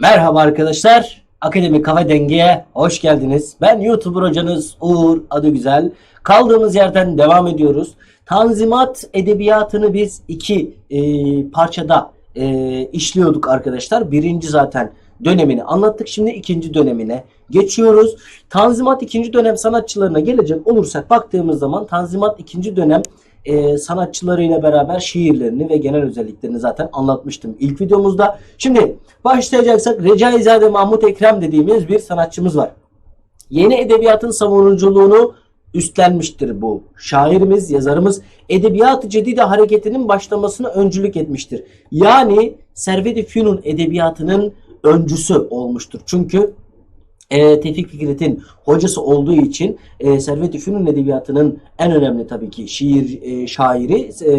Merhaba arkadaşlar. Akademi Kafa Denge'ye hoş geldiniz. Ben YouTuber hocanız Uğur adı güzel. Kaldığımız yerden devam ediyoruz. Tanzimat edebiyatını biz iki e, parçada e, işliyorduk arkadaşlar. Birinci zaten dönemini anlattık. Şimdi ikinci dönemine geçiyoruz. Tanzimat ikinci dönem sanatçılarına gelecek olursak baktığımız zaman Tanzimat ikinci dönem e, sanatçılarıyla beraber şiirlerini ve genel özelliklerini zaten anlatmıştım ilk videomuzda. Şimdi başlayacaksak Recaizade Mahmut Ekrem dediğimiz bir sanatçımız var. Yeni edebiyatın savunuculuğunu üstlenmiştir bu şairimiz, yazarımız. Edebiyat-ı Cedide hareketinin başlamasına öncülük etmiştir. Yani Servet-i Fünun edebiyatının öncüsü olmuştur. Çünkü e, Tevfik Fikret'in hocası olduğu için e, Servet-i edebiyatının en önemli tabii ki şiir e, şairi e,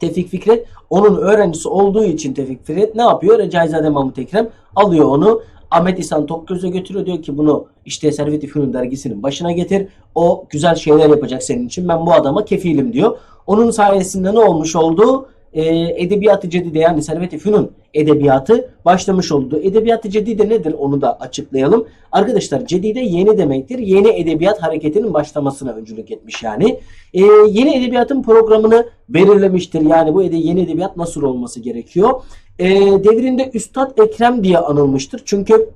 Tevfik Fikret onun öğrencisi olduğu için Tevfik Fikret ne yapıyor? Recaizade Mahmut Ekrem alıyor onu Ahmet İhsan Tokgöz'e götürüyor. Diyor ki bunu işte Servet-i dergisinin başına getir. O güzel şeyler yapacak senin için. Ben bu adama kefilim diyor. Onun sayesinde ne olmuş oldu? Ee, Edebiyat-ı Cedide yani Servet-i Fünun edebiyatı başlamış oldu. Edebiyat-ı Cedide nedir onu da açıklayalım. Arkadaşlar Cedide yeni demektir. Yeni edebiyat hareketinin başlamasına öncülük etmiş yani. Ee, yeni edebiyatın programını belirlemiştir. Yani bu ede yeni edebiyat nasıl olması gerekiyor? Ee, devrinde Üstad Ekrem diye anılmıştır. Çünkü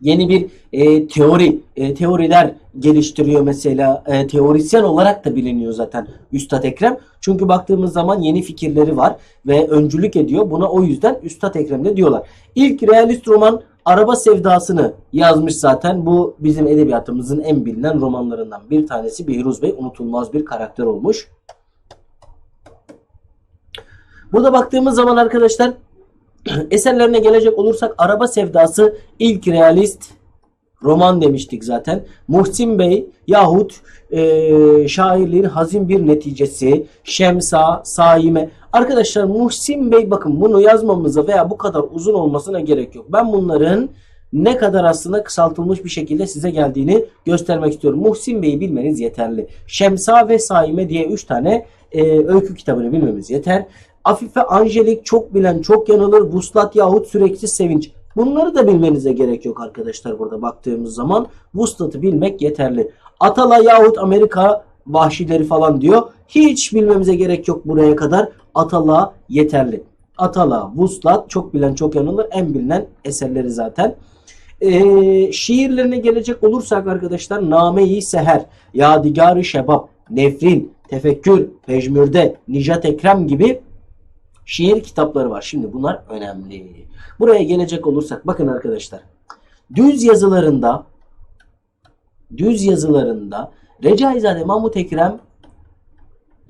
yeni bir e, teori, e, teoriler geliştiriyor mesela. E, teorisyen olarak da biliniyor zaten Üstad Ekrem. Çünkü baktığımız zaman yeni fikirleri var ve öncülük ediyor. Buna o yüzden Üstad Ekrem de diyorlar. İlk realist roman Araba Sevdası'nı yazmış zaten. Bu bizim edebiyatımızın en bilinen romanlarından bir tanesi. Behruz Bey unutulmaz bir karakter olmuş. Burada baktığımız zaman arkadaşlar eserlerine gelecek olursak Araba Sevdası ilk realist roman demiştik zaten. Muhsin Bey yahut e, şairliğin hazin bir neticesi Şemsa, Saime. Arkadaşlar Muhsin Bey bakın bunu yazmamıza veya bu kadar uzun olmasına gerek yok. Ben bunların ne kadar aslında kısaltılmış bir şekilde size geldiğini göstermek istiyorum. Muhsin Bey'i bilmeniz yeterli. Şemsa ve Saime diye 3 tane e, öykü kitabını bilmemiz yeter. Afife Angelik çok bilen çok yanılır. Vuslat yahut sürekli sevinç. Bunları da bilmenize gerek yok arkadaşlar burada baktığımız zaman. Vuslat'ı bilmek yeterli. Atala yahut Amerika vahşileri falan diyor. Hiç bilmemize gerek yok buraya kadar. Atala yeterli. Atala, Vuslat çok bilen çok yanılır. En bilinen eserleri zaten. Ee, şiirlerine gelecek olursak arkadaşlar Name-i Seher, Yadigar-ı Şebap, Nefrin, Tefekkür, Pejmürde, Nijat Ekrem gibi şiir kitapları var. Şimdi bunlar önemli. Buraya gelecek olursak bakın arkadaşlar. Düz yazılarında düz yazılarında Recaizade Mahmut Ekrem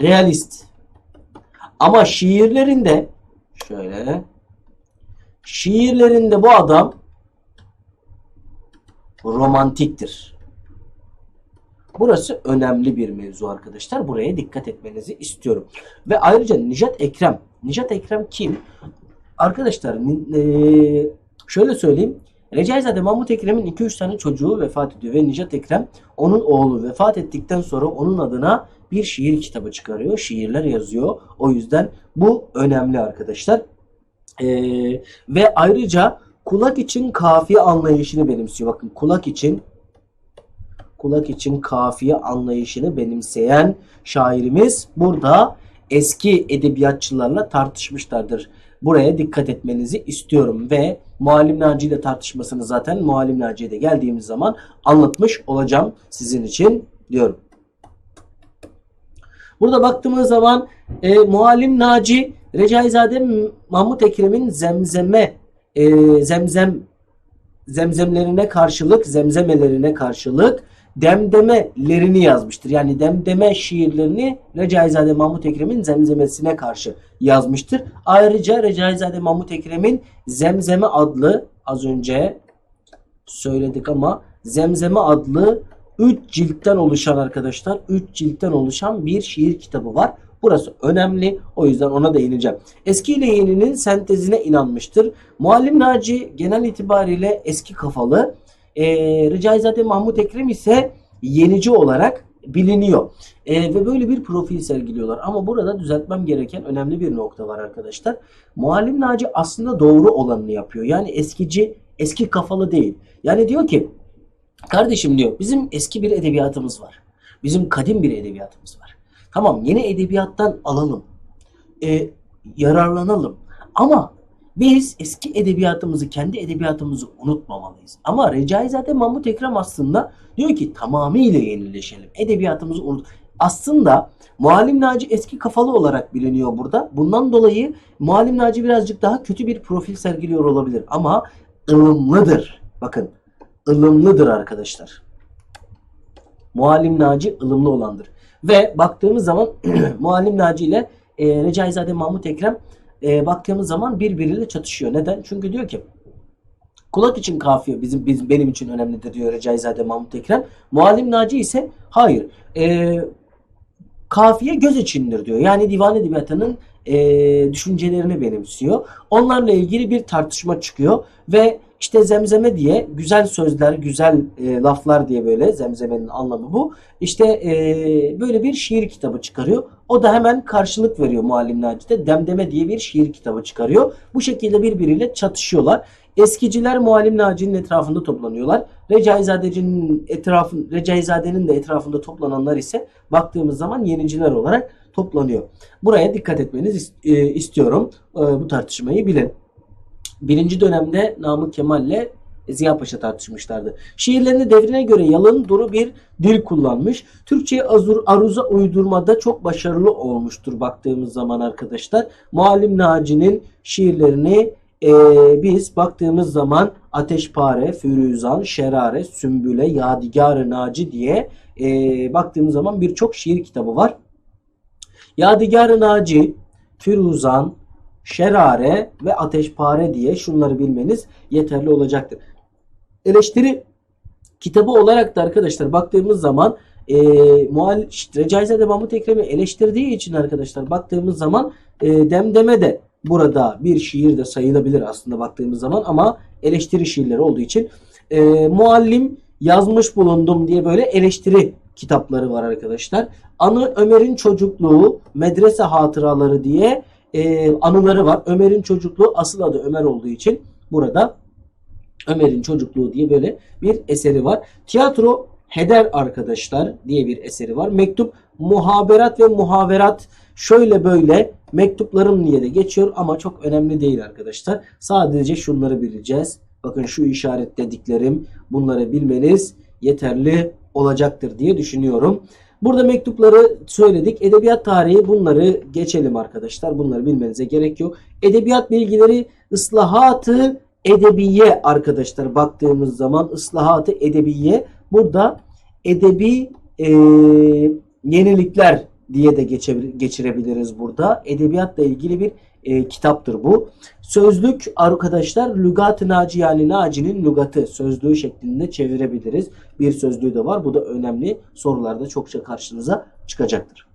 realist. Ama şiirlerinde şöyle şiirlerinde bu adam romantiktir. Burası önemli bir mevzu arkadaşlar. Buraya dikkat etmenizi istiyorum. Ve ayrıca Nijat Ekrem. Nijat Ekrem kim? Arkadaşlar e, şöyle söyleyeyim. Recaizade Mahmut Ekrem'in 2-3 tane çocuğu vefat ediyor ve Nijat Ekrem onun oğlu vefat ettikten sonra onun adına bir şiir kitabı çıkarıyor. Şiirler yazıyor. O yüzden bu önemli arkadaşlar. E, ve ayrıca kulak için kafiye anlayışını benimsiyor. Bakın kulak için kulak için kafiye anlayışını benimseyen şairimiz burada eski edebiyatçılarla tartışmışlardır. Buraya dikkat etmenizi istiyorum ve Muallim Naci ile tartışmasını zaten Muallim Naci'ye de geldiğimiz zaman anlatmış olacağım sizin için diyorum. Burada baktığımız zaman e, Muallim Naci Recaizade Mahmut Ekrem'in zemzeme e, zemzem zemzemlerine karşılık zemzemelerine karşılık demdemelerini yazmıştır. Yani demdeme şiirlerini Recaizade Mahmut Ekrem'in zemzemesine karşı yazmıştır. Ayrıca Recaizade Mahmut Ekrem'in Zemzeme adlı az önce söyledik ama Zemzeme adlı 3 ciltten oluşan arkadaşlar 3 ciltten oluşan bir şiir kitabı var. Burası önemli. O yüzden ona değineceğim. Eski ile yeninin sentezine inanmıştır. Muallim Naci genel itibariyle eski kafalı. E, Recaizade Mahmut Ekrem ise yenici olarak biliniyor. E, ve böyle bir profil sergiliyorlar. Ama burada düzeltmem gereken önemli bir nokta var arkadaşlar. Muallim Naci aslında doğru olanını yapıyor. Yani eskici, eski kafalı değil. Yani diyor ki kardeşim diyor bizim eski bir edebiyatımız var. Bizim kadim bir edebiyatımız var. Tamam yeni edebiyattan alalım. E, yararlanalım. Ama biz eski edebiyatımızı, kendi edebiyatımızı unutmamalıyız. Ama Recaizade Mahmut Ekrem aslında diyor ki tamamıyla yenileşelim. Edebiyatımızı unut. Aslında Muallim Naci eski kafalı olarak biliniyor burada. Bundan dolayı Muallim Naci birazcık daha kötü bir profil sergiliyor olabilir. Ama ılımlıdır. Bakın ılımlıdır arkadaşlar. Muallim Naci ılımlı olandır. Ve baktığımız zaman Muallim Naci ile e, Recaizade Mahmut Ekrem e, baktığımız zaman birbiriyle çatışıyor. Neden? Çünkü diyor ki kulak için kafiye bizim, bizim benim için önemlidir diyor Recaizade Mahmut Ekrem. Muallim Naci ise hayır. E, kafiye göz içindir diyor. Yani divan edebiyatının e, düşüncelerini benimsiyor. Onlarla ilgili bir tartışma çıkıyor ve işte zemzeme diye güzel sözler, güzel e, laflar diye böyle zemzemenin anlamı bu. İşte e, böyle bir şiir kitabı çıkarıyor. O da hemen karşılık veriyor Muallim Naci'de. Demdeme diye bir şiir kitabı çıkarıyor. Bu şekilde birbiriyle çatışıyorlar. Eskiciler Muallim Naci'nin etrafında toplanıyorlar. Recaizade'nin etrafın Recaizade'nin de etrafında toplananlar ise baktığımız zaman yeniciler olarak toplanıyor. Buraya dikkat etmenizi e, istiyorum. E, bu tartışmayı bilin. Birinci dönemde Namık Kemal ile Ziya Paşa tartışmışlardı. Şiirlerinde devrine göre yalın duru bir dil kullanmış. Türkçe'ye azur, aruza uydurmada çok başarılı olmuştur baktığımız zaman arkadaşlar. Muallim Naci'nin şiirlerini e, biz baktığımız zaman Ateşpare, Firuzan, Şerare, Sümbüle, Yadigar-ı Naci diye e, baktığımız zaman birçok şiir kitabı var. Yadigar-ı Naci, Firuzan, Şerare ve Ateşpare diye şunları bilmeniz yeterli olacaktır. Eleştiri kitabı olarak da arkadaşlar baktığımız zaman e, muhal Recaizade Mahmut Ekrem'i eleştirdiği için arkadaşlar baktığımız zaman e, Demdeme de burada bir şiir de sayılabilir aslında baktığımız zaman ama eleştiri şiirleri olduğu için e, muallim yazmış bulundum diye böyle eleştiri kitapları var arkadaşlar. Anı Ömer'in çocukluğu, medrese hatıraları diye e, anıları var. Ömer'in çocukluğu asıl adı Ömer olduğu için burada Ömer'in çocukluğu diye böyle bir eseri var. Tiyatro Heder arkadaşlar diye bir eseri var. Mektup muhaberat ve muhaverat şöyle böyle mektuplarım diye de geçiyor ama çok önemli değil arkadaşlar. Sadece şunları bileceğiz. Bakın şu işaretlediklerim bunları bilmeniz yeterli olacaktır diye düşünüyorum. Burada mektupları söyledik. Edebiyat tarihi bunları geçelim arkadaşlar. Bunları bilmenize gerek yok. Edebiyat bilgileri ıslahatı edebiye arkadaşlar baktığımız zaman ıslahatı edebiye burada edebi e, yenilikler diye de geçirebiliriz burada. Edebiyatla ilgili bir e, kitaptır bu. Sözlük arkadaşlar Lügat-ı Naci yani Naci'nin lügatı sözlüğü şeklinde çevirebiliriz. Bir sözlüğü de var. Bu da önemli. Sorularda çokça karşınıza çıkacaktır.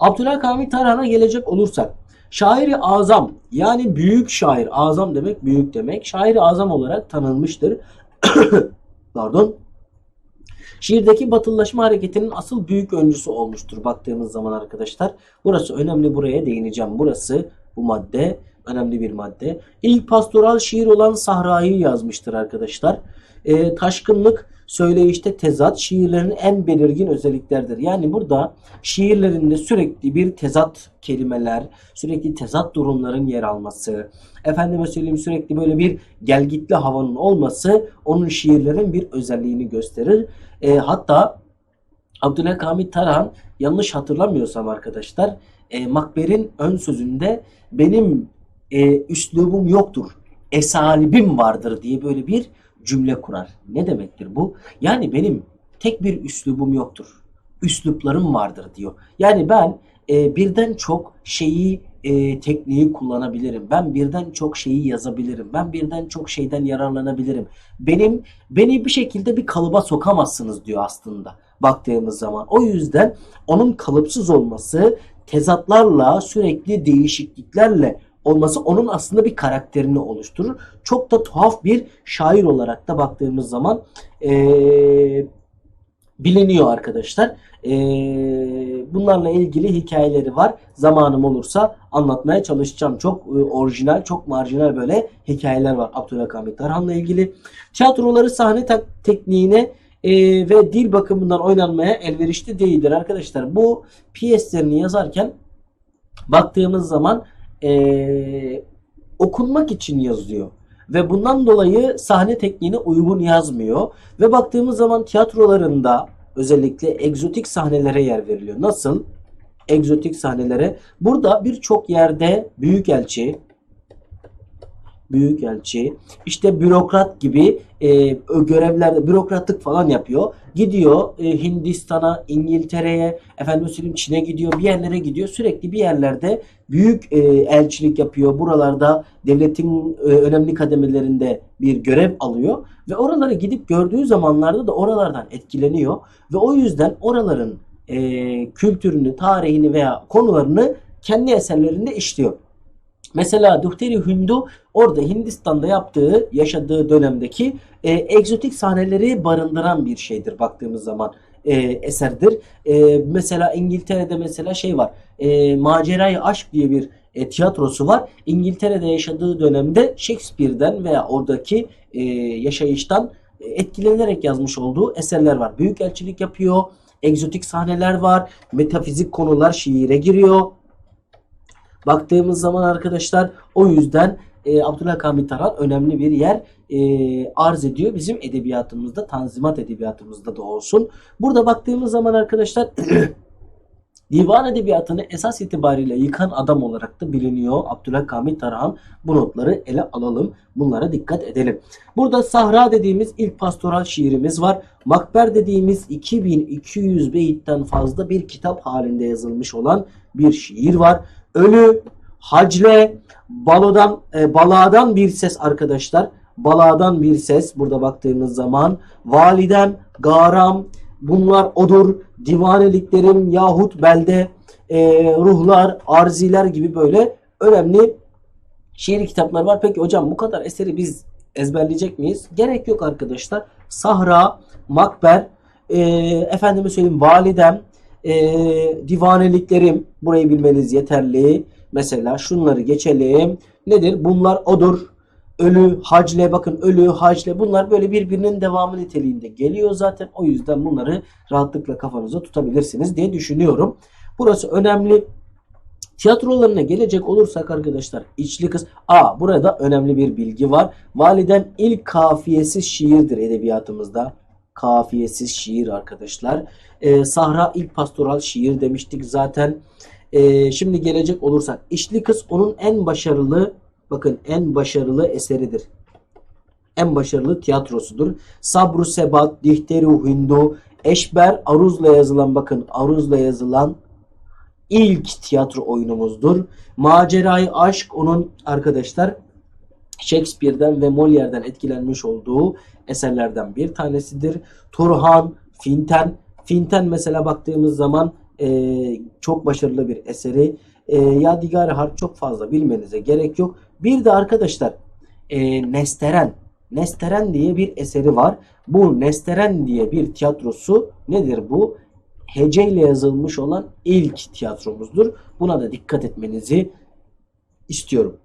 Abdülhamit Tarhan'a gelecek olursak şairi azam yani büyük şair azam demek büyük demek şairi azam olarak tanınmıştır. Pardon. Şiirdeki batılılaşma hareketinin asıl büyük öncüsü olmuştur baktığımız zaman arkadaşlar. Burası önemli buraya değineceğim. Burası bu madde önemli bir madde. İlk pastoral şiir olan Sahra'yı yazmıştır arkadaşlar. E, taşkınlık söyleyişte tezat şiirlerin en belirgin özelliklerdir. Yani burada şiirlerinde sürekli bir tezat kelimeler, sürekli tezat durumların yer alması, efendime söyleyeyim sürekli böyle bir gelgitli havanın olması onun şiirlerin bir özelliğini gösterir. E, hatta Abdülhamit Tarhan yanlış hatırlamıyorsam arkadaşlar e, Makber'in ön sözünde benim e, üslubum yoktur, esalibim vardır diye böyle bir cümle kurar. Ne demektir bu? Yani benim tek bir üslubum yoktur. Üsluplarım vardır diyor. Yani ben e, birden çok şeyi e, tekniği kullanabilirim. Ben birden çok şeyi yazabilirim. Ben birden çok şeyden yararlanabilirim. Benim beni bir şekilde bir kalıba sokamazsınız diyor aslında baktığımız zaman. O yüzden onun kalıpsız olması tezatlarla sürekli değişikliklerle olması onun aslında bir karakterini oluşturur. Çok da tuhaf bir şair olarak da baktığımız zaman ee, biliniyor arkadaşlar. Ee, bunlarla ilgili hikayeleri var. Zamanım olursa anlatmaya çalışacağım. Çok e, orijinal, çok marjinal böyle hikayeler var Abdülhamit Tarhan'la ilgili. Tiyatroları sahne tekniğine e, ve dil bakımından oynanmaya elverişli değildir arkadaşlar. Bu piyeslerini yazarken baktığımız zaman e, okunmak için yazıyor. Ve bundan dolayı sahne tekniğine uygun yazmıyor. Ve baktığımız zaman tiyatrolarında özellikle egzotik sahnelere yer veriliyor. Nasıl? Egzotik sahnelere. Burada birçok yerde büyükelçi, büyükelçi, işte bürokrat gibi e, görevlerde bürokratlık falan yapıyor. Gidiyor e, Hindistan'a, İngiltere'ye, efendim söyleyeyim Çin'e gidiyor, bir yerlere gidiyor. Sürekli bir yerlerde büyük e, elçilik yapıyor. Buralarda devletin e, önemli kademelerinde bir görev alıyor ve oralara gidip gördüğü zamanlarda da oralardan etkileniyor ve o yüzden oraların e, kültürünü, tarihini veya konularını kendi eserlerinde işliyor. Mesela Duhteri Hindu orada Hindistan'da yaptığı, yaşadığı dönemdeki e, egzotik sahneleri barındıran bir şeydir baktığımız zaman e, eserdir. E, mesela İngiltere'de mesela şey var. E, Macerayı Aşk diye bir e, tiyatrosu var. İngiltere'de yaşadığı dönemde Shakespeare'den veya oradaki e, yaşayıştan e, etkilenerek yazmış olduğu eserler var. Büyükelçilik yapıyor. Egzotik sahneler var. Metafizik konular şiire giriyor. Baktığımız zaman arkadaşlar o yüzden e, Abdülhamit Tarhan önemli bir yer e, arz ediyor. Bizim edebiyatımızda, tanzimat edebiyatımızda da olsun. Burada baktığımız zaman arkadaşlar divan edebiyatını esas itibariyle yıkan adam olarak da biliniyor Abdülhamit Tarhan. Bu notları ele alalım. Bunlara dikkat edelim. Burada Sahra dediğimiz ilk pastoral şiirimiz var. Makber dediğimiz 2200 beyitten fazla bir kitap halinde yazılmış olan bir şiir var. Ölü, Hacle, Balodan, e, Bala'dan bir ses arkadaşlar. Bala'dan bir ses burada baktığımız zaman. Validem, Garam, bunlar odur. Divaneliklerim yahut belde, e, ruhlar, arziler gibi böyle önemli şiir kitapları var. Peki hocam bu kadar eseri biz ezberleyecek miyiz? Gerek yok arkadaşlar. Sahra, Makber, e, efendime söyleyeyim validem, e, divaneliklerim burayı bilmeniz yeterli. Mesela şunları geçelim. Nedir? Bunlar odur. Ölü, hacle bakın ölü, hacle bunlar böyle birbirinin devamı niteliğinde geliyor zaten. O yüzden bunları rahatlıkla kafanızda tutabilirsiniz diye düşünüyorum. Burası önemli. Tiyatrolarına gelecek olursak arkadaşlar içli kız. Aa burada önemli bir bilgi var. Validen ilk kafiyesiz şiirdir edebiyatımızda. Kafiyesiz şiir arkadaşlar. Ee, Sahra ilk pastoral şiir demiştik zaten. Ee, şimdi gelecek olursak içli kız onun en başarılı bakın en başarılı eseridir. En başarılı tiyatrosudur. Sabru Sebat, Dihteri Hindu, Eşber Aruz'la yazılan bakın Aruz'la yazılan ilk tiyatro oyunumuzdur. Macerayı Aşk onun arkadaşlar Shakespeare'den ve Molière'den etkilenmiş olduğu eserlerden bir tanesidir. Turhan, Finten. Finten mesela baktığımız zaman e, çok başarılı bir eseri. E, Yadigar Harp çok fazla bilmenize gerek yok. Bir de arkadaşlar e, Nesteren. Nesteren diye bir eseri var. Bu Nesteren diye bir tiyatrosu nedir bu? Hece ile yazılmış olan ilk tiyatromuzdur. Buna da dikkat etmenizi istiyorum.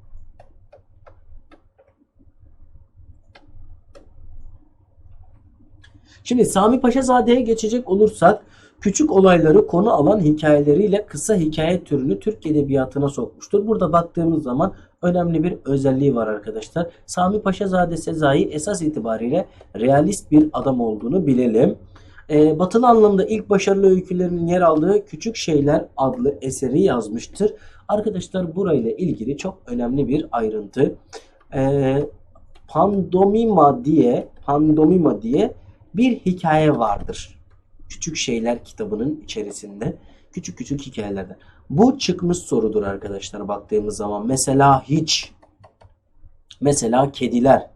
Şimdi Sami Paşazade'ye geçecek olursak küçük olayları konu alan hikayeleriyle kısa hikaye türünü Türk edebiyatına sokmuştur. Burada baktığımız zaman önemli bir özelliği var arkadaşlar. Sami Paşazade Sezai esas itibariyle realist bir adam olduğunu bilelim. Ee, batılı anlamda ilk başarılı öykülerinin yer aldığı Küçük Şeyler adlı eseri yazmıştır. Arkadaşlar burayla ilgili çok önemli bir ayrıntı. Ee, Pandomima diye Pandomima diye bir hikaye vardır. Küçük Şeyler kitabının içerisinde. Küçük küçük hikayelerden. Bu çıkmış sorudur arkadaşlar baktığımız zaman. Mesela hiç. Mesela kediler.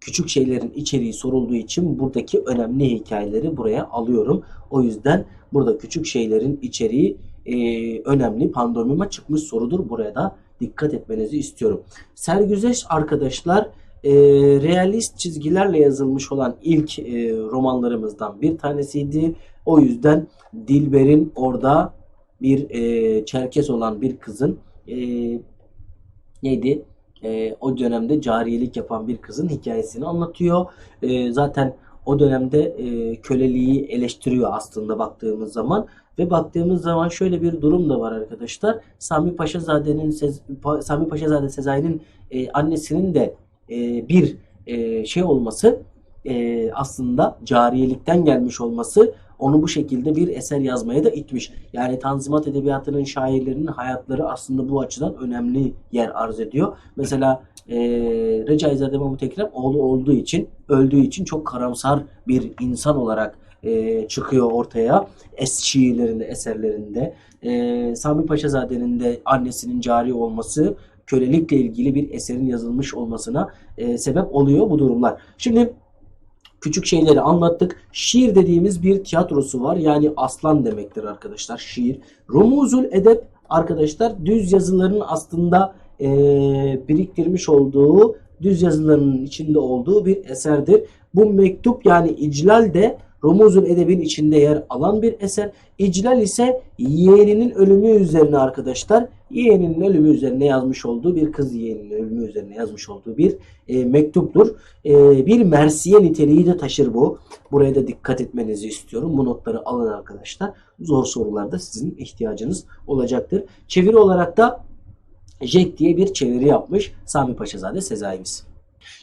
Küçük şeylerin içeriği sorulduğu için buradaki önemli hikayeleri buraya alıyorum. O yüzden burada küçük şeylerin içeriği e, önemli. Pandomima çıkmış sorudur. Buraya da dikkat etmenizi istiyorum. Sergüzeş arkadaşlar e, realist çizgilerle yazılmış olan ilk e, romanlarımızdan bir tanesiydi. O yüzden Dilber'in orada bir e, Çerkes olan bir kızın e, neydi? E, o dönemde cariyelik yapan bir kızın hikayesini anlatıyor. E, zaten o dönemde e, köleliği eleştiriyor aslında baktığımız zaman. Ve baktığımız zaman şöyle bir durum da var arkadaşlar. Sami Paşazade'nin Sami Paşazade Sezai'nin e, annesinin de e, bir e, şey olması e, aslında cariyelikten gelmiş olması onu bu şekilde bir eser yazmaya da itmiş. Yani Tanzimat Edebiyatı'nın şairlerinin hayatları aslında bu açıdan önemli yer arz ediyor. Mesela e, Recaizade Mahmut Ekrem oğlu olduğu için, öldüğü için çok karamsar bir insan olarak e, çıkıyor ortaya. Es şiirlerinde, eserlerinde. E, Sami Paşazade'nin de annesinin cari olması kölelikle ilgili bir eserin yazılmış olmasına e, sebep oluyor bu durumlar. Şimdi küçük şeyleri anlattık. Şiir dediğimiz bir tiyatrosu var. Yani aslan demektir arkadaşlar şiir. Rumuzul edep arkadaşlar düz yazıların aslında e, biriktirmiş olduğu düz yazılarının içinde olduğu bir eserdir. Bu mektup yani iclal de Rumuzul Edeb'in içinde yer alan bir eser. İclal ise yeğeninin ölümü üzerine arkadaşlar. Yeğeninin ölümü üzerine yazmış olduğu bir kız yeğeninin ölümü üzerine yazmış olduğu bir e, mektuptur. E, bir mersiye niteliği de taşır bu. Buraya da dikkat etmenizi istiyorum. Bu notları alın arkadaşlar. Zor sorularda sizin ihtiyacınız olacaktır. Çeviri olarak da Jack diye bir çeviri yapmış Sami Paşazade Sezai'miz.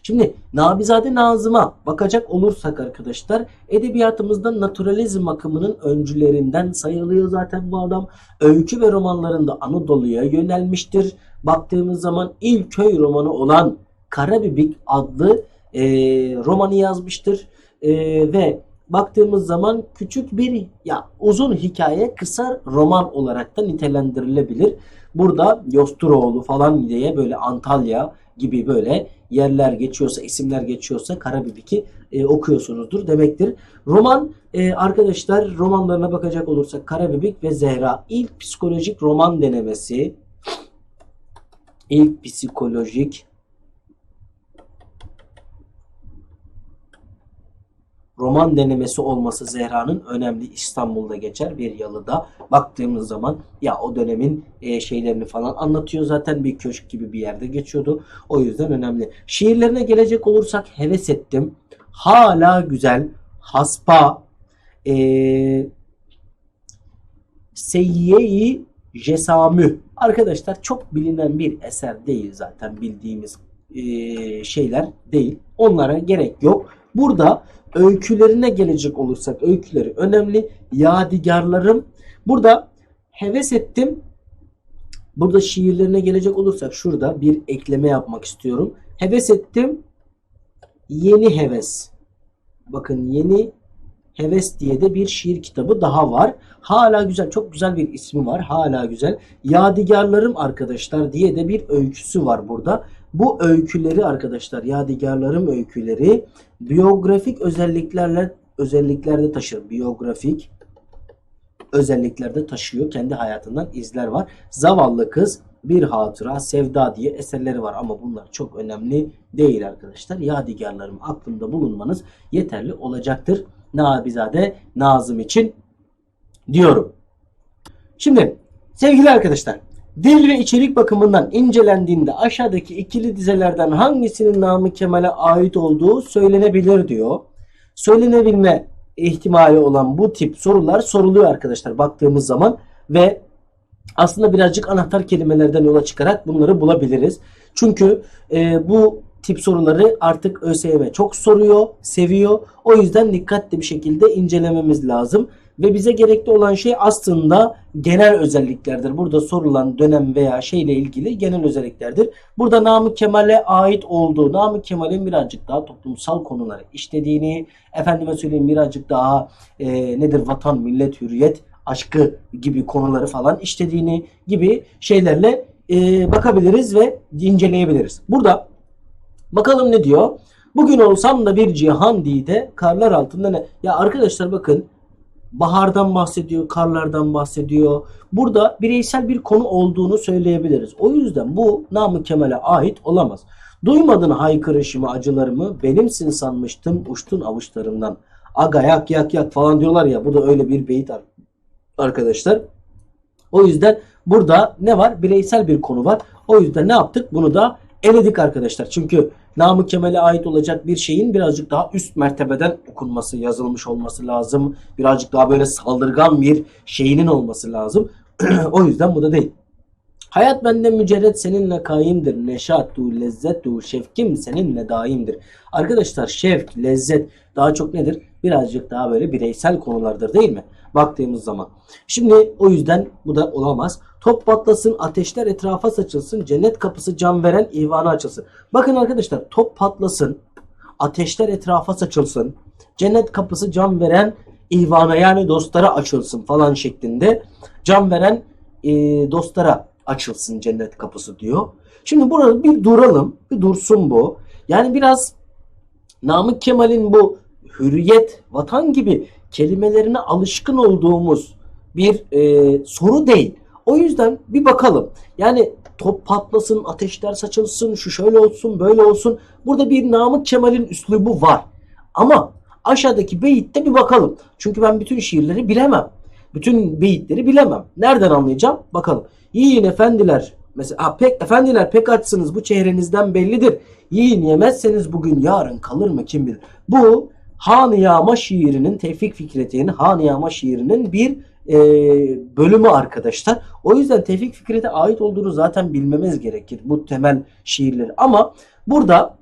Şimdi Nabizade Nazım'a bakacak olursak arkadaşlar edebiyatımızda naturalizm akımının öncülerinden sayılıyor zaten bu adam. Öykü ve romanlarında Anadolu'ya yönelmiştir. Baktığımız zaman ilk köy romanı olan Karabibik adlı e, romanı yazmıştır. E, ve baktığımız zaman küçük bir ya uzun hikaye kısa roman olarak da nitelendirilebilir. Burada Yosturoğlu falan diye böyle Antalya gibi böyle yerler geçiyorsa, isimler geçiyorsa Karabibik'i e, okuyorsunuzdur demektir. Roman e, arkadaşlar romanlarına bakacak olursak Karabibik ve Zehra ilk psikolojik roman denemesi ilk psikolojik roman denemesi olması Zehra'nın önemli İstanbul'da geçer bir yalıda. Baktığımız zaman ya o dönemin e, şeylerini falan anlatıyor zaten bir köşk gibi bir yerde geçiyordu. O yüzden önemli. Şiirlerine gelecek olursak heves ettim. Hala güzel. Haspa e, Seyye-i Jesamü. Arkadaşlar çok bilinen bir eser değil zaten bildiğimiz e, şeyler değil. Onlara gerek yok. Burada öykülerine gelecek olursak öyküleri önemli. Yadigarlarım. Burada heves ettim. Burada şiirlerine gelecek olursak şurada bir ekleme yapmak istiyorum. Heves ettim. Yeni heves. Bakın yeni Heves diye de bir şiir kitabı daha var. Hala güzel, çok güzel bir ismi var. Hala güzel. Yadigarlarım arkadaşlar diye de bir öyküsü var burada. Bu öyküleri arkadaşlar, yadigarlarım öyküleri biyografik özelliklerle özelliklerde taşır. Biyografik özelliklerde taşıyor. Kendi hayatından izler var. Zavallı kız bir hatıra, sevda diye eserleri var ama bunlar çok önemli değil arkadaşlar. Yadigarlarım aklımda bulunmanız yeterli olacaktır. Nabizade Nazım için diyorum. Şimdi sevgili arkadaşlar dil ve içerik bakımından incelendiğinde aşağıdaki ikili dizelerden hangisinin Namık Kemal'e ait olduğu söylenebilir diyor. Söylenebilme ihtimali olan bu tip sorular soruluyor arkadaşlar baktığımız zaman ve aslında birazcık anahtar kelimelerden yola çıkarak bunları bulabiliriz. Çünkü e, bu tip soruları artık ÖSYM çok soruyor, seviyor. O yüzden dikkatli bir şekilde incelememiz lazım. Ve bize gerekli olan şey aslında genel özelliklerdir. Burada sorulan dönem veya şeyle ilgili genel özelliklerdir. Burada Namık Kemal'e ait olduğu, Namık Kemal'in birazcık daha toplumsal konuları işlediğini, efendime söyleyeyim birazcık daha e, nedir vatan, millet, hürriyet, aşkı gibi konuları falan işlediğini gibi şeylerle e, bakabiliriz ve inceleyebiliriz. Burada bakalım ne diyor? Bugün olsam da bir cihan dide karlar altında ne? Ya arkadaşlar bakın bahardan bahsediyor, karlardan bahsediyor. Burada bireysel bir konu olduğunu söyleyebiliriz. O yüzden bu Namık Kemal'e ait olamaz. Duymadın haykırışımı, acılarımı, benimsin sanmıştım uçtun avuçlarımdan. Aga yak yak yak falan diyorlar ya bu da öyle bir beyit ar- arkadaşlar. O yüzden burada ne var? Bireysel bir konu var. O yüzden ne yaptık? Bunu da eledik arkadaşlar. Çünkü Namık Kemal'e ait olacak bir şeyin birazcık daha üst mertebeden okunması, yazılmış olması lazım. Birazcık daha böyle saldırgan bir şeyinin olması lazım. o yüzden bu da değil. Hayat bende mücerret seninle kaimdir. Neşat du, lezzet du, şevkim seninle daimdir. Arkadaşlar şevk, lezzet daha çok nedir? Birazcık daha böyle bireysel konulardır değil mi? Baktığımız zaman. Şimdi o yüzden bu da olamaz. Top patlasın, ateşler etrafa saçılsın, cennet kapısı can veren ihvana açılsın. Bakın arkadaşlar top patlasın, ateşler etrafa saçılsın, cennet kapısı can veren ihvana yani dostlara açılsın falan şeklinde can veren e, dostlara açılsın cennet kapısı diyor. Şimdi burada bir duralım, bir dursun bu. Yani biraz Namık Kemal'in bu hürriyet, vatan gibi kelimelerine alışkın olduğumuz bir e, soru değil. O yüzden bir bakalım. Yani top patlasın, ateşler saçılsın, şu şöyle olsun, böyle olsun. Burada bir Namık Kemal'in üslubu var. Ama aşağıdaki beyitte bir bakalım. Çünkü ben bütün şiirleri bilemem. Bütün beyitleri bilemem. Nereden anlayacağım? Bakalım. Yiyin efendiler. Mesela pek efendiler pek açsınız bu çehrenizden bellidir. Yiyin yemezseniz bugün yarın kalır mı kim bilir. Bu Han-ı Yağma şiirinin Tevfik Fikret'in Han-ı Yağma şiirinin bir e, bölümü arkadaşlar. O yüzden Tevfik Fikret'e ait olduğunu zaten bilmemiz gerekir bu temel şiirleri. Ama burada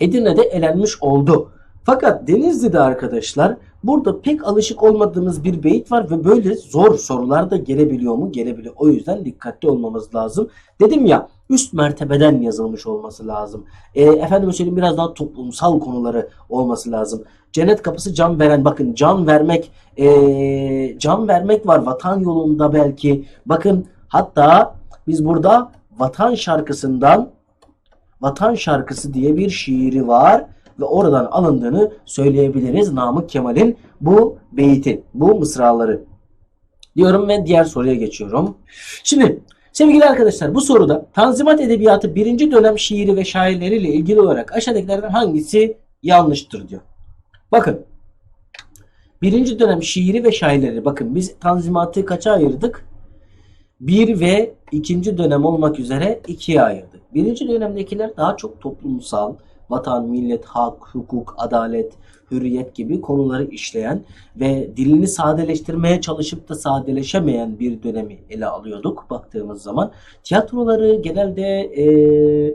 Edirne'de elenmiş oldu. Fakat Denizli'de arkadaşlar burada pek alışık olmadığımız bir beyit var ve böyle zor sorular da gelebiliyor mu? Gelebiliyor. O yüzden dikkatli olmamız lazım. Dedim ya üst mertebeden yazılmış olması lazım. E, efendim söyleyeyim biraz daha toplumsal konuları olması lazım. Cennet kapısı can veren bakın can vermek e, can vermek var vatan yolunda belki. Bakın hatta biz burada vatan şarkısından Vatan Şarkısı diye bir şiiri var ve oradan alındığını söyleyebiliriz Namık Kemal'in bu beyti, bu mısraları diyorum ve diğer soruya geçiyorum. Şimdi sevgili arkadaşlar bu soruda Tanzimat Edebiyatı birinci dönem şiiri ve şairleriyle ilgili olarak aşağıdakilerden hangisi yanlıştır diyor. Bakın birinci dönem şiiri ve şairleri bakın biz Tanzimat'ı kaça ayırdık? Bir ve ikinci dönem olmak üzere ikiye ayırdık. Birinci dönemdekiler daha çok toplumsal, vatan, millet, hak, hukuk, adalet, hürriyet gibi konuları işleyen ve dilini sadeleştirmeye çalışıp da sadeleşemeyen bir dönemi ele alıyorduk baktığımız zaman. Tiyatroları genelde eee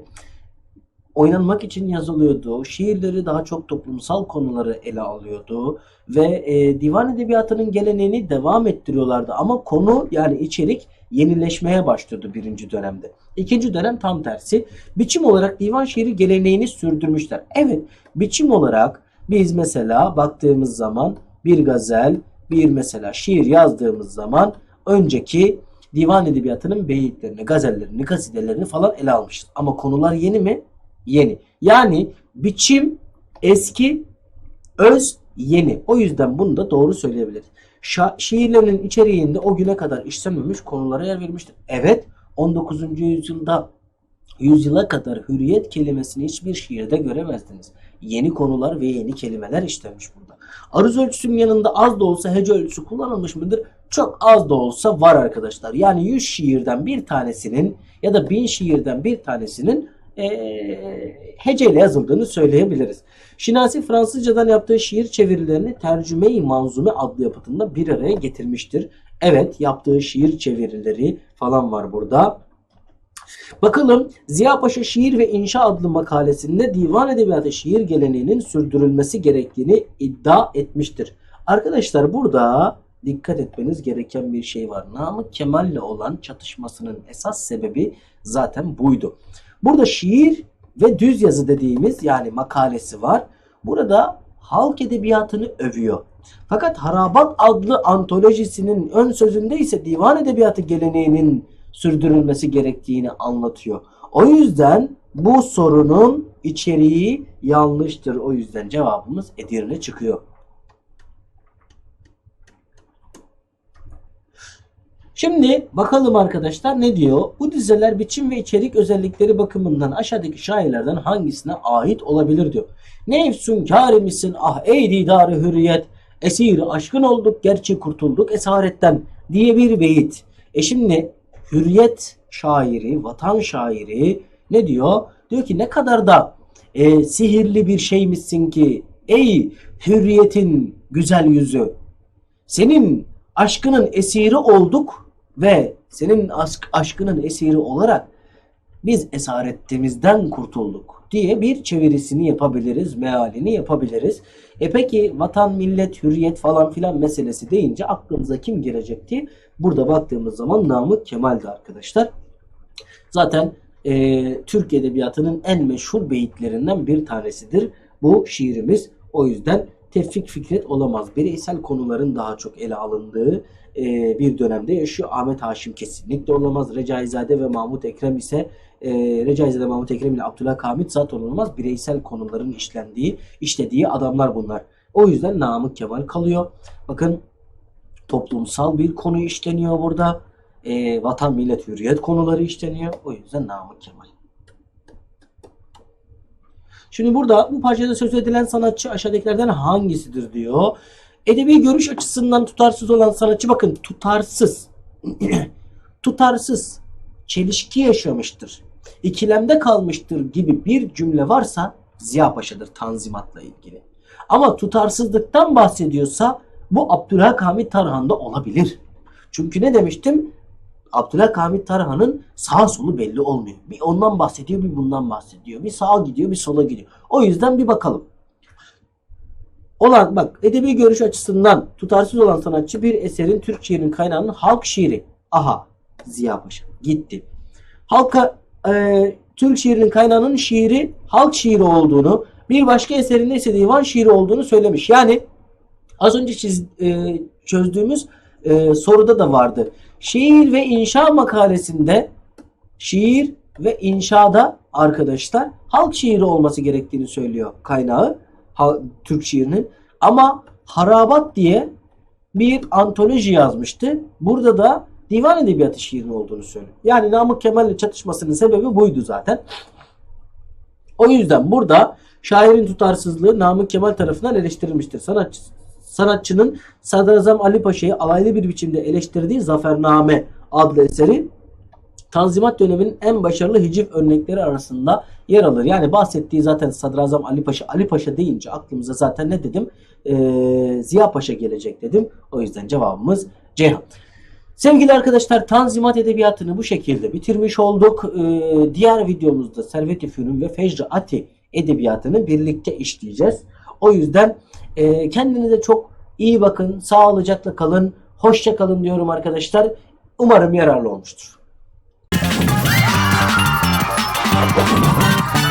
oynanmak için yazılıyordu. Şiirleri daha çok toplumsal konuları ele alıyordu ve e, divan edebiyatının geleneğini devam ettiriyorlardı ama konu yani içerik yenileşmeye başladı birinci dönemde. İkinci dönem tam tersi. Biçim olarak divan şiiri geleneğini sürdürmüşler. Evet, biçim olarak biz mesela baktığımız zaman bir gazel, bir mesela şiir yazdığımız zaman önceki divan edebiyatının beyitlerini, gazellerini, kasidelerini falan ele almışız. Ama konular yeni mi? Yeni. Yani biçim eski, öz yeni. O yüzden bunu da doğru söyleyebiliriz. Şa- şiirlerinin içeriğinde o güne kadar işlenmemiş konulara yer verilmiştir. Evet 19. yüzyılda yüzyıla kadar hürriyet kelimesini hiçbir şiirde göremezdiniz. Yeni konular ve yeni kelimeler işlenmiş burada. Aruz ölçüsünün yanında az da olsa hece ölçüsü kullanılmış mıdır? Çok az da olsa var arkadaşlar. Yani 100 şiirden bir tanesinin ya da 1000 şiirden bir tanesinin eee heceyle yazıldığını söyleyebiliriz. Şinasi Fransızcadan yaptığı şiir çevirilerini Tercüme-i Manzume adlı yapıtında bir araya getirmiştir. Evet yaptığı şiir çevirileri falan var burada. Bakalım Ziya Paşa Şiir ve İnşa adlı makalesinde divan edebiyatı şiir geleneğinin sürdürülmesi gerektiğini iddia etmiştir. Arkadaşlar burada dikkat etmeniz gereken bir şey var. Namık Kemal'le olan çatışmasının esas sebebi zaten buydu. Burada şiir ve düz yazı dediğimiz yani makalesi var. Burada halk edebiyatını övüyor. Fakat Harabat adlı antolojisinin ön sözünde ise divan edebiyatı geleneğinin sürdürülmesi gerektiğini anlatıyor. O yüzden bu sorunun içeriği yanlıştır. O yüzden cevabımız Edirne çıkıyor. Şimdi bakalım arkadaşlar ne diyor? Bu dizeler biçim ve içerik özellikleri bakımından aşağıdaki şairlerden hangisine ait olabilir diyor. Ne efsun kâr misin ah ey didarı hürriyet esir aşkın olduk gerçi kurtulduk esaretten diye bir beyit. E şimdi hürriyet şairi, vatan şairi ne diyor? Diyor ki ne kadar da e, sihirli bir şeymişsin ki ey hürriyetin güzel yüzü. Senin aşkının esiri olduk ve senin aşk, aşkının esiri olarak biz esaretimizden kurtulduk diye bir çevirisini yapabiliriz, mealini yapabiliriz. E peki vatan, millet, hürriyet falan filan meselesi deyince aklımıza kim girecekti? Burada baktığımız zaman Namık Kemal'di arkadaşlar. Zaten e, Türk Edebiyatı'nın en meşhur beyitlerinden bir tanesidir bu şiirimiz. O yüzden Tevfik Fikret olamaz. Bireysel konuların daha çok ele alındığı e, bir dönemde yaşıyor. Ahmet Haşim kesinlikle olamaz. Recaizade ve Mahmut Ekrem ise e, Recaizade Mahmut Ekrem ile Abdülhak Hamit zaten olamaz. Bireysel konuların işlendiği, işlediği adamlar bunlar. O yüzden Namık Kemal kalıyor. Bakın toplumsal bir konu işleniyor burada. E, vatan, millet, hürriyet konuları işleniyor. O yüzden Namık Kemal. Şimdi burada bu parçada söz edilen sanatçı aşağıdakilerden hangisidir diyor. Edebi görüş açısından tutarsız olan sanatçı bakın tutarsız. tutarsız. Çelişki yaşamıştır. İkilemde kalmıştır gibi bir cümle varsa Ziya Paşa'dır Tanzimat'la ilgili. Ama tutarsızlıktan bahsediyorsa bu Abdülhak Hamit Tarhan'da olabilir. Çünkü ne demiştim? Abdülhak Hamit Tarhan'ın sağ solu belli olmuyor. Bir ondan bahsediyor, bir bundan bahsediyor. Bir sağa gidiyor, bir sola gidiyor. O yüzden bir bakalım. Olan bak edebi görüş açısından tutarsız olan sanatçı bir eserin Türk şiirinin kaynağının halk şiiri. Aha Ziya Paşa gitti. Halka e, Türk şiirinin kaynağının şiiri halk şiiri olduğunu bir başka eserinde ise divan şiiri olduğunu söylemiş. Yani az önce çiz, e, çözdüğümüz e, soruda da vardı. Şiir ve inşa makalesinde şiir ve inşada arkadaşlar halk şiiri olması gerektiğini söylüyor kaynağı Türk şiirinin. Ama Harabat diye bir antoloji yazmıştı. Burada da divan edebiyatı şiirinin olduğunu söylüyor. Yani Namık Kemal'le çatışmasının sebebi buydu zaten. O yüzden burada şairin tutarsızlığı Namık Kemal tarafından eleştirilmiştir. Sanatçı, sanatçının Sadrazam Ali Paşa'yı alaylı bir biçimde eleştirdiği Zafername adlı eseri Tanzimat döneminin en başarılı hiciv örnekleri arasında yer alır. Yani bahsettiği zaten Sadrazam Ali Paşa. Ali Paşa deyince aklımıza zaten ne dedim? Ee, Ziya Paşa gelecek dedim. O yüzden cevabımız Ceyhan. Sevgili arkadaşlar Tanzimat Edebiyatı'nı bu şekilde bitirmiş olduk. Ee, diğer videomuzda Servet-i Fünun ve Fecr Ati Edebiyatını birlikte işleyeceğiz. O yüzden e, kendinize çok iyi bakın. Sağlıcakla kalın. Hoşça kalın diyorum arkadaşlar. Umarım yararlı olmuştur. 何?